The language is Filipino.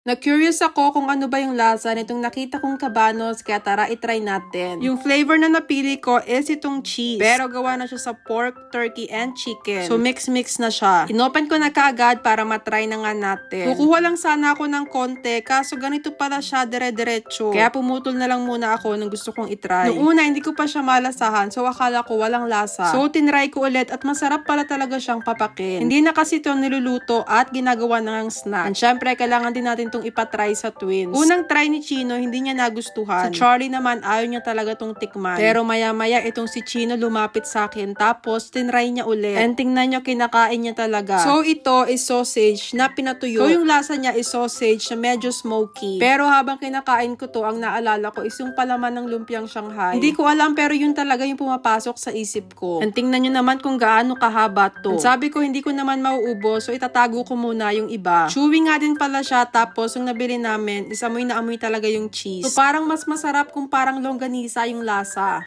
Na-curious ako kung ano ba yung lasa nitong nakita kong kabanos kaya tara itry natin. Yung flavor na napili ko is itong cheese. Pero gawa na siya sa pork, turkey, and chicken. So mix-mix na siya. Inopen ko na kaagad para matry na nga natin. Kukuha lang sana ako ng konti kaso ganito pala siya dire-diretso. Kaya pumutol na lang muna ako nung gusto kong itry. Noong una hindi ko pa siya malasahan so akala ko walang lasa. So tinry ko ulit at masarap pala talaga siyang papakin. Hindi na kasi ito niluluto at ginagawa na ng snack. And syempre kailangan din natin itong ipatry sa twins. Unang try ni Chino, hindi niya nagustuhan. Si Charlie naman, ayaw niya talaga itong tikman. Pero maya-maya, itong si Chino lumapit sa akin. Tapos, tinry niya ulit. And tingnan niyo, kinakain niya talaga. So, ito is sausage na pinatuyo. So, yung lasa niya is sausage na medyo smoky. Pero habang kinakain ko to, ang naalala ko is yung palaman ng lumpiang Shanghai. Hindi ko alam, pero yun talaga yung pumapasok sa isip ko. And tingnan niyo naman kung gaano kahaba to. And sabi ko, hindi ko naman mauubos, so itatago ko muna yung iba. Chewy nga din pala siya, tapos yung nabili namin, is amoy na amoy talaga yung cheese. So parang mas masarap kung parang longganisa yung lasa.